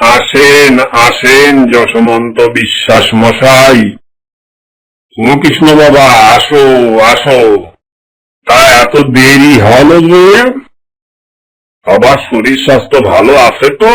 আসেন আসেন যশমন্ত বিশ্বাস মশাই। কৃষ্ণ বাবা, আসো আসো। তা এত দেরি হলো যে? সবার শরীর স্বাস্থ্য ভালো আছে তো?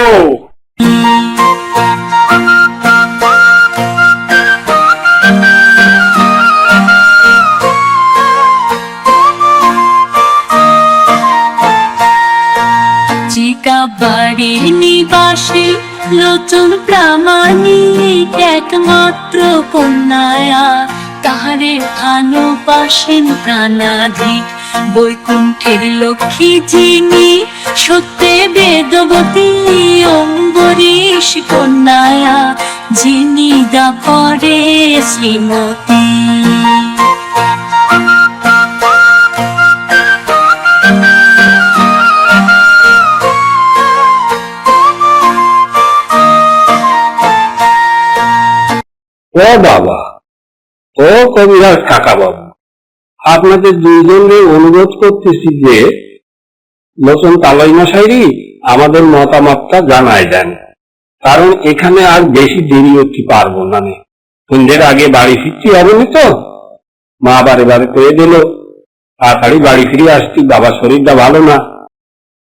বাড়ির নিবাসী লোচন প্রামাণিক একমাত্র কন্যায়া। তাহারে ভালোবাসেন প্রাণাধিক। বৈকুণ্ঠের লক্ষ্মী যিনি সত্যে বেদবতী অম্বরীশ কন্যায়া, যিনি দাপরে শ্রীমতী। ও বাবা, ও কবিরাজ কাকা বাবু, আপনাদের দুইজনকে অনুরোধ করতেছি যে নতুন তালাই মশাইরি আমাদের মতামতটা জানায় দেন, কারণ এখানে আর বেশি দেরি করতে পারব না। সন্ধ্যের আগে বাড়ি ফিরতে হবে তো? মা বারে বারে করে দিল, তাড়াতাড়ি বাড়ি ফিরে আসতি বাবা শরীরটা ভালো না।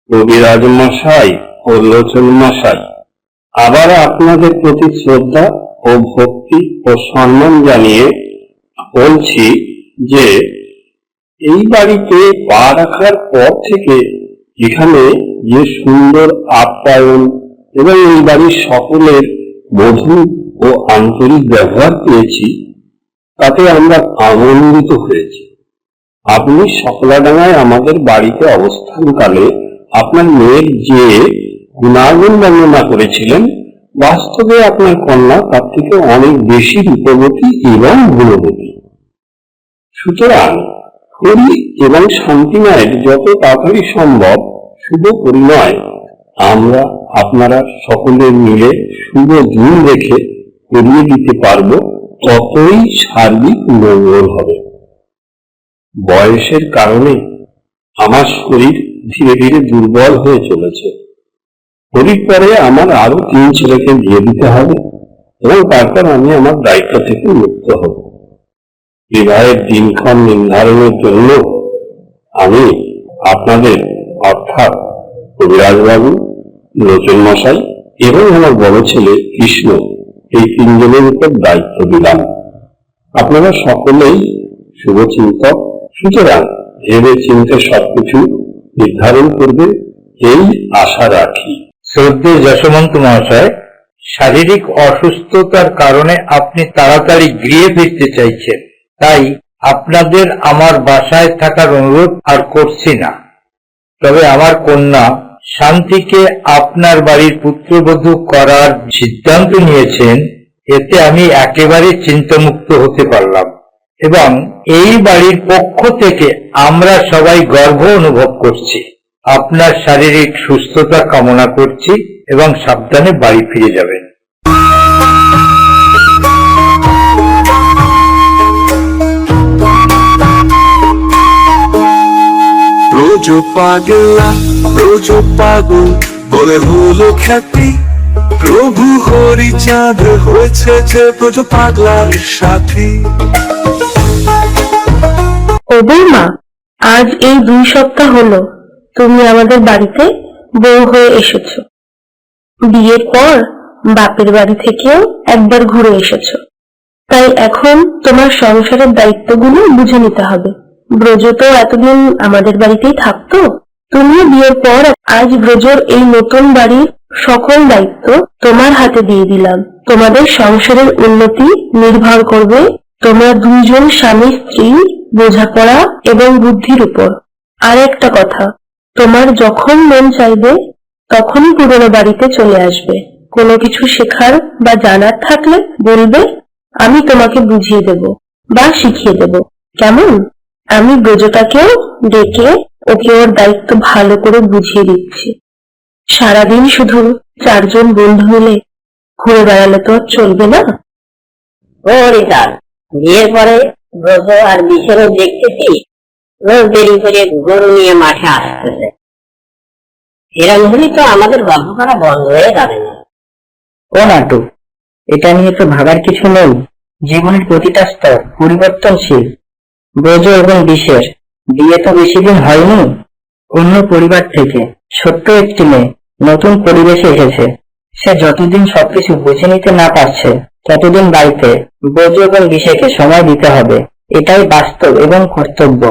কবিরাজ মশাই ও লোচন মশাই। আবার আপনাদের প্রতি শ্রদ্ধা ও ভক্তি ও সম্মান জানিয়ে বলছি যে, এই বাড়িতে পা রাখার পর থেকে এখানে যে সুন্দর আপ্যায়ন এবং এই বাড়ির সকলের মধুর ও আন্তরিক ব্যবহার পেয়েছি, তাতে আমরা আনন্দিত হয়েছি। আপনি সকলাডাঙ্গায় আমাদের বাড়িতে অবস্থানকালে আপনার মেয়ের যে গুণাগুণ বর্ণনা করেছিলেন, বাস্তবে আপনার কন্যা তার থেকে অনেক বেশি রূপবতী এবং গুণবতী। সুতরাং হরি এবং শান্তিময়ের যত তাড়াতাড়ি সম্ভব শুভ পরিণয়। আমরা আপনারা সকলে মিলে শুভ দিন রেখে করিয়ে দিতে পারব, ততই সার্বিক মঙ্গল হবে। বয়সের কারণে আমার শরীর ধীরে ধীরে দুর্বল হয়ে চলেছে। হরির পরে আমার আরও তিন ছেলেকে বিয়ে দিতে হবে এবং তারপর আমি আমার দায়িত্ব থেকে মুক্ত হব। বিবাহের দিনক্ষণ নির্ধারণের জন্য আমি আপনাদের অর্থাৎ কবিরাজবাবু লোচন মশাই এবং আমার বড় ছেলে কৃষ্ণ এই তিনজনের উপর দায়িত্ব দিলাম। আপনারা সকলেই শুভচিন্তক, সুতরাং ভেবে চিন্তে সবকিছু নির্ধারণ করবে, এই আশা রাখি। শ্রদ্ধেয় যশবন্ত মহাশয়, শারীরিক অসুস্থতার কারণে আপনি তাড়াতাড়ি গৃহে ফিরতে চাইছেন। তাই আপনাদের আমার বাসায় থাকার অনুরোধ আর করছি না। তবে আমার কন্যা শান্তিকে আপনার বাড়ির পুত্রবধূ করার সিদ্ধান্ত নিয়েছেন, এতে আমি একেবারে চিন্তামুক্ত হতে পারলাম এবং এই বাড়ির পক্ষ থেকে আমরা সবাই গর্ব অনুভব করছি। আপনার শারীরিক সুস্থতা কামনা করছি এবং সাবধানে বাড়ি ফিরে যাবেন। রোজ পাগলা রোজ পাগল বলে হলো খ্যাতি। প্রভু হরিচাঁদ হয়েছে যে ব্রজ পাগলার সাথী। ও বৌমা আজ এই দুই সপ্তাহ হলো। তুমি আমাদের বাড়িতে বউ হয়ে এসেছ। বিয়ের পর বাপের বাড়ি থেকেও একবার ঘুরে এসেছ। তাই এখন তোমার সংসারের দায়িত্বগুলো বুঝে নিতে হবে। ব্রজ তো এতদিন আমাদের বাড়িতেই থাকতো। তুমিও বিয়ের পর আজ ব্রজর এই নতুন বাড়ির সকল দায়িত্ব তোমার হাতে দিয়ে দিলাম। তোমাদের সংসারের উন্নতি নির্ভর করবে তোমরা দুইজন স্বামী স্ত্রী বোঝাপড়া এবং বুদ্ধির উপর। আর একটা কথা তোমার যখন মন চাইবে, তখনই পুরনো বাড়িতে চলে আসবে। কোনো কিছু শেখার বা জানার থাকলে বলবে, আমি তোমাকে বুঝিয়ে দেব বা শিখিয়ে দেব। কেমন? আমি ব্রজটাকেও ডেকে ওকে ওর দায়িত্ব ভালো করে বুঝিয়ে দিচ্ছি। সারাদিন শুধু চারজন বন্ধু মিলে ঘুরে বেড়ালে তো চলবে না। ও রিতার বিয়ের পরে ব্রজ আর বিশেরও দেখতেছি রোজ দেরি করে গরু নিয়ে মাঠে আসতেছে এরকম হলে তো আমাদের গল্প করা বন্ধ হয়ে যাবে ও নাটু, এটা নিয়ে তো ভাবার কিছু নেই। জীবনের প্রতিটা স্তর পরিবর্তনশীল, ব্রজ এবং বিশের বিয়ে তো বেশি দিন হয়নি। অন্য পরিবার থেকে ছোট্ট একটি মেয়ে নতুন পরিবেশে এসেছে। সে যতদিন সবকিছু বুঝে নিতে না পারছে, ততদিন বাড়িতে ব্রজ এবং বিশেকে সময় দিতে হবে। এটাই বাস্তব এবং কর্তব্য।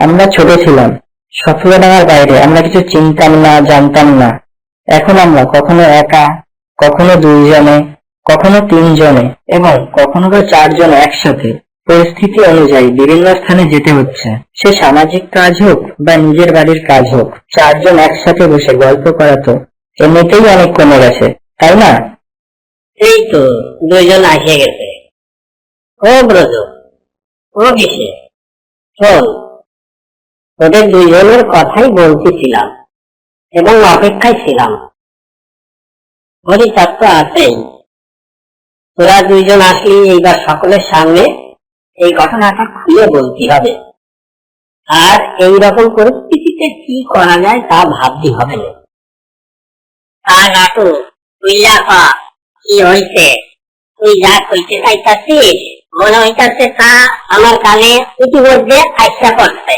আমরা ছোট ছিলাম। সফলডাঙ্গার বাইরে আমরা কিছু চিনতাম না, জানতাম না। এখন আমরা কখনো একা, কখনো দুইজনে, কখনো তিনজনে এবং কখনো বা চারজন একসাথে। পরিস্থিতি অনুযায়ী বিভিন্ন স্থানে যেতে হচ্ছে। সে সামাজিক কাজ হোক বা নিজের বাড়ির কাজ হোক, চারজন একসাথে বসে গল্প করা তো এমনিতেই অনেক কমে গেছে, তাই না? এই তো, দুইজন আসে গেছে। ও ব্রজ, ও কিসে? ওদের দুইজনের কথাই বলতেছিলাম এবং অপেক্ষায় ছিলাম। হরিচাঁদ তো আছেই তোরা দুইজন আসলি এইবার সকলের সামনে এই ঘটনাটা খুলে বলতে হবে। আর এই রকম পরিস্থিতিতে কি করা যায় তা ভাবতে হবে। না তা নাটু, তুই যা কি হইছে? তুই যা কইতে চাইতাছিস, মনে হইতাছে তা আমার কানে ইতিমধ্যে আইসা পড়ছে।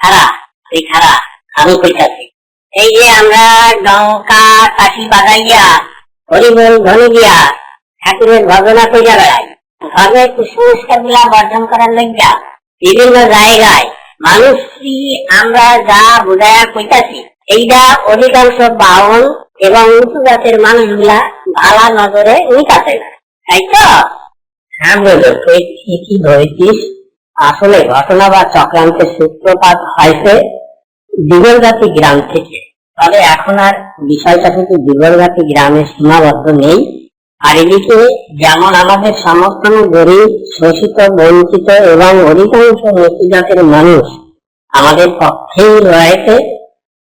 খারা তুই খারা আমি কইতাছি এই যে আমরা ডঙ্কা কাশি বাজাইয়া হরিবল ধ্বনি দিয়া ঠাকুরের ভজনা কইরা বেড়াই। ধর্মের কুসংস্কারগুলা বর্জন করার লইয়া বিভিন্ন জায়গায় মানুষই আমরা যা বুঝাইয়া কইতাছি এইটা অধিকাংশ বাউল এবং উঁচু জাতের মানুষগুলা ভালা নজরে নিকাছে না। তাই তো? হ্যাঁ বলো, তুই ঠিকই ধরেছিস। আসলে ঘটনা বা চক্রান্তের সূত্রপাত হয়েছে দিগলগাতি গ্রাম থেকে। তবে এখন আর বিষয়টা কিন্তু দিগলগাতি গ্রামে সীমাবদ্ধ নেই। আর এদিকে যেমন আমাদের সমর্থন গরিব, শোষিত, বঞ্চিত এবং অধিকাংশ নিচু জাতের মানুষ আমাদের পক্ষেই রয়েছে,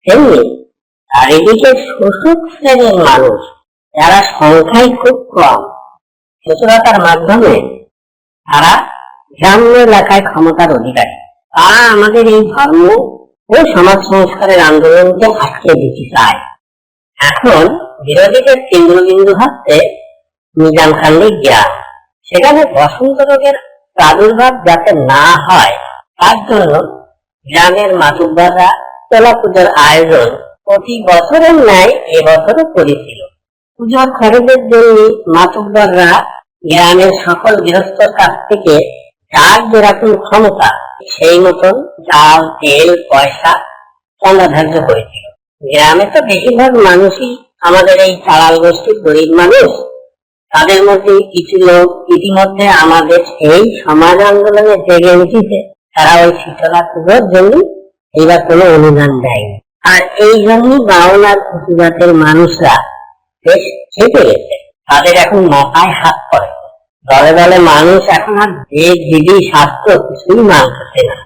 তেমনি আর এদিকে শোষক শ্রেণির মানুষ, যারা সংখ্যায় খুব কম সচেতনতার মাধ্যমে তারা গ্রাম্য এলাকায় ক্ষমতার অধিকারী। তারা আমাদের এই ধর্ম ও সমাজ সংস্কারের আন্দোলনকে আটকে দিতে চায়। এখন বিরোধীদের কেন্দ্রবিন্দু হচ্ছে নিজাম খান্ডি গ্রাম। সেখানে বসন্ত রোগের প্রাদুর্ভাব যাতে না হয়, তার জন্য গ্রামের মাতুব্বাররা তোলা পুজোর আয়োজন প্রতি বছরের ন্যায় এবছরও করেছিল। পুজোর খরচের জন্য মাতুব্বাররা গ্রামের সকল গৃহস্থর কাছ থেকে যার যেরকম ক্ষমতা, সেই মতন চাল তেল, পয়সা চাঁদা ধার্য করেছিল গ্রামে তো বেশিরভাগ মানুষই আমাদের এই চালাল গোষ্ঠীর গরিব মানুষ। তাদের মধ্যে কিছু লোক ইতিমধ্যে আমাদের এই সমাজ আন্দোলনে জেগে উঠেছে। তারা ওই শীতলা পুজোর জন্য এবার কোনো অনুদান দেয়নি। আর এই জন্যই বাউল আর মানুষরা বেশ খেপে গেছে। তাদের এখন মাথায় হাত পড়ে। দলে দলে মানুষ এখন আর দেব দিদি শাস্ত্র কিছুই মানতেছে না।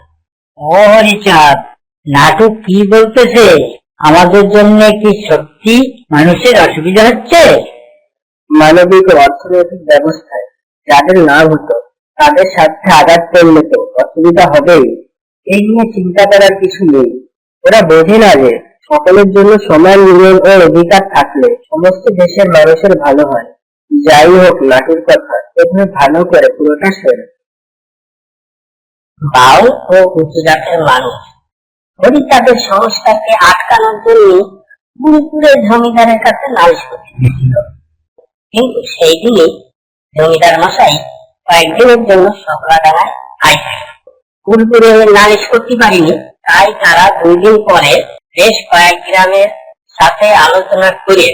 ও হরিচাঁদ, নাটক কি বলতেছে? আমাদের জন্য কি সত্যি মানুষের অসুবিধা হচ্ছে? মানবিক অর্থনৈতিক ব্যবস্থায় যাদের লাভ হতো, তাদের স্বার্থে আঘাত করলে তো অসুবিধা হবেই। এই নিয়ে চিন্তা করার কিছু নেই। ওরা বোঝে না যে সকলের জন্য সমান নিয়ম ও অধিকার থাকলে সমস্ত দেশের মানুষের ভালো হয়। যাই হোক নাটুর কথা। প্রথমে ভালো করে পুরোটা শোন বাউল ও উঁচু জাতের মানুষ। হরি তাদের সংস্কারকে আটকানোর জন্য পুরোপুরের জমিদারের কাছে নালিশ করতে কিন্তু সেই দিনই জমিদার মশাই কয়েকদিনের জন্য সকলা ডাঙায় আইসা পুরোপুরে নালিশ করতে পারিনি, তাই তারা দুই দিন পরে বেশ কয়েক গ্রামের সাথে আলোচনা করে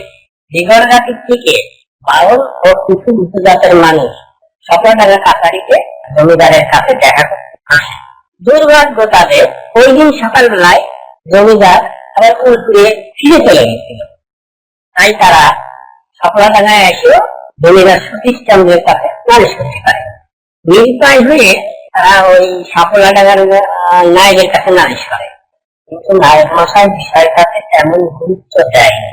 দিগরগাতির থেকে বাউল ও কিছু উঁচু জাতের মানুষ সকলডাঙ্গা কাছারিতে জমিদারের কাছে দেখা করতে আসে। দুর্ভাগ্য তাদের ওই দিন সকালবেলায় জমিদার আবার পুরোপুরে ফিরে চলে গেছিল। তাই তারা সকলাডাঙ্গায় এসেও জমিদার সতীশ চন্দ্রের কাছে নালিশ করতে পারে। নিরুপায় হয়ে তারা ওই সাপলাডাঙ্গার নায়কের কাছে নালিশ করে। কিন্তু নায়ক মশাই বিষয়টাতে তেমন গুরুত্ব দেয়নি।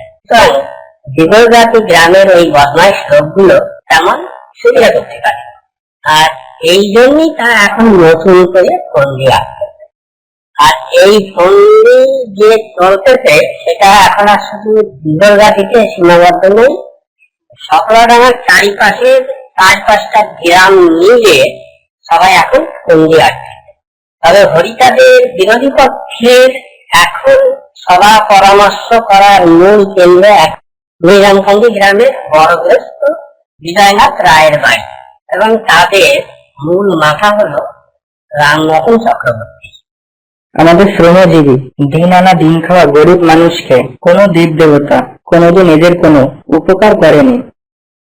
দিগলগাতি গ্রামের ওই বদমাইশ লোকগুলো তেমন সুবিধা করতে পারে। আর এই জন্যই তারা এখন নতুন করে ফোন দিয়ে আর এই ফোন যে চলতেছে, সেটা এখন আর শুধু দিগলগাতিতে সীমাবদ্ধ নেই। সকলাডাঙ্গার চারিপাশে চার পাঁচটা গ্রাম মিলে সবাই এখন বন্দি আছে তবে হরিতাদের বিরোধী পক্ষের এখন সভা পরামর্শ করার মূল কেন্দ্র এক নিজামকান্দি গ্রামের বড়গ্রস্ত বিজয়নাথ রায়ের বাড়ি। এবং তাদের মূল মাথা হলো রামরতন চক্রবর্তী। আমাদের শ্রমজীবী দিন আনা দিন খাওয়া গরিব মানুষকে কোনো দেব দেবতা, কোনোদিন এদের কোনো উপকার করেনি।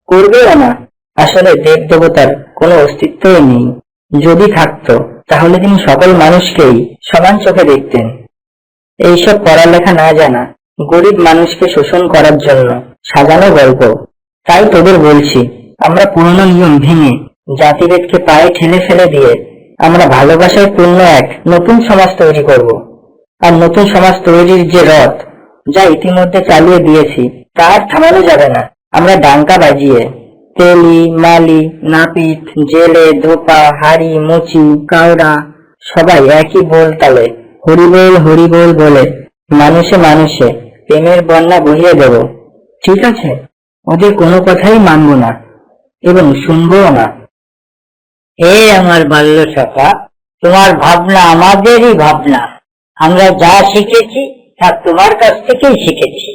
করবেও না, আসলে দেব দেবতার কোনো অস্তিত্বই নেই। যদি থাকতো, তাহলে তিনি সকল মানুষকেই সমান চোখে দেখতেন। এইসব পড়ালেখা না জানা গরিব মানুষকে শোষণ করার জন্য সাজানো গল্প। তাই তোদের বলছি, আমরা পুরনো নিয়ম ভেঙে জাতিভেদকে পায়ে ঠেলে ফেলে দিয়ে আমরা ভালোবাসায় পূর্ণ এক নতুন সমাজ তৈরি করব। আর নতুন সমাজ তৈরির যে রথ, যা ইতিমধ্যে চালিয়ে দিয়েছি তা আর থামানো যাবে না। আমরা ডাঙ্কা বাজিয়ে তেলি, মালি, নাপিত, জেলে, ধোপা, হাড়ি, মুচি কাউরা সবাই একই বোল তালে, হরিবোল হরিবোল বলে, মানুষে মানুষে প্রেমের বন্যা বহিয়ে দেব। ঠিক আছে? ওদের কোনো কথাই মানব না এবং শুনবও না। হে আমার বাল্য সখা, তোমার ভাবনা আমাদেরই ভাবনা। আমরা যা শিখেছি, তা তোমার কাছ থেকেই শিখেছি।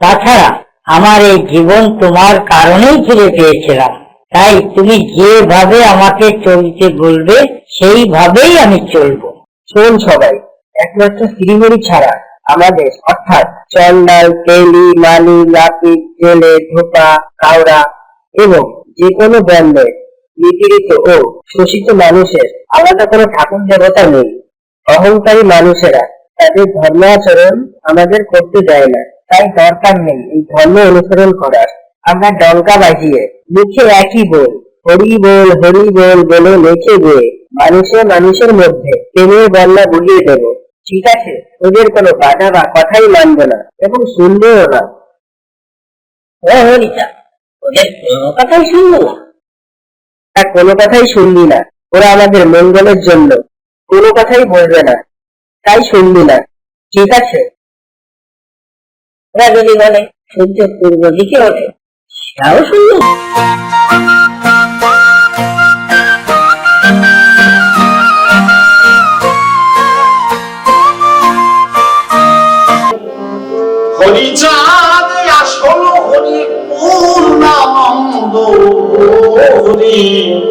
তাছাড়া আমার এই জীবন তোমার কারণেই ফিরে পেয়েছিলাম। তাই তুমি যেভাবে আমাকে চলতে বলবে, সেইভাবেই আমি চলবো। শোন সবাই, একমাত্র শিলিগুড়ি ছাড়া আমাদের, অর্থাৎ চন্ডাল তেলি মালি লাপিত জেলে, ধোপা কাউরা এবং যে কোনো ব্যান্ডে নিপীড়িত ও শোষিত মানুষের আলাদা কোনো ঠাকুর দেবতা নেই। অহংকারী মানুষেরা তাদের ধর্ম আচরণ আমাদের করতে দেয় না, তাই দরকার নেই এই ধর্ম অনুসরণ করার। আমরা ডঙ্কা বাজিয়ে মুখে একই বল, হরি বল হরি বল বলে লেখে গিয়ে মানুষে মানুষের মধ্যে প্রেমের বন্যা বুঝিয়ে দেব। ঠিক আছে, ওদের কোনো বাধা বা কথাই মানবো না এবং শুনবেও না। ওদের কোনো কথাই শুনব না। ওরা আমাদের মঙ্গলের জন্য। কোনো কথাই বলবে না, তাই শুনবি না, ঠিক আছে? ওরা যদি বলে, সূর্য পূর্ব দিকে ওঠে, সেটাও শুনব আসল হরি পূর্ণানন্দ হরি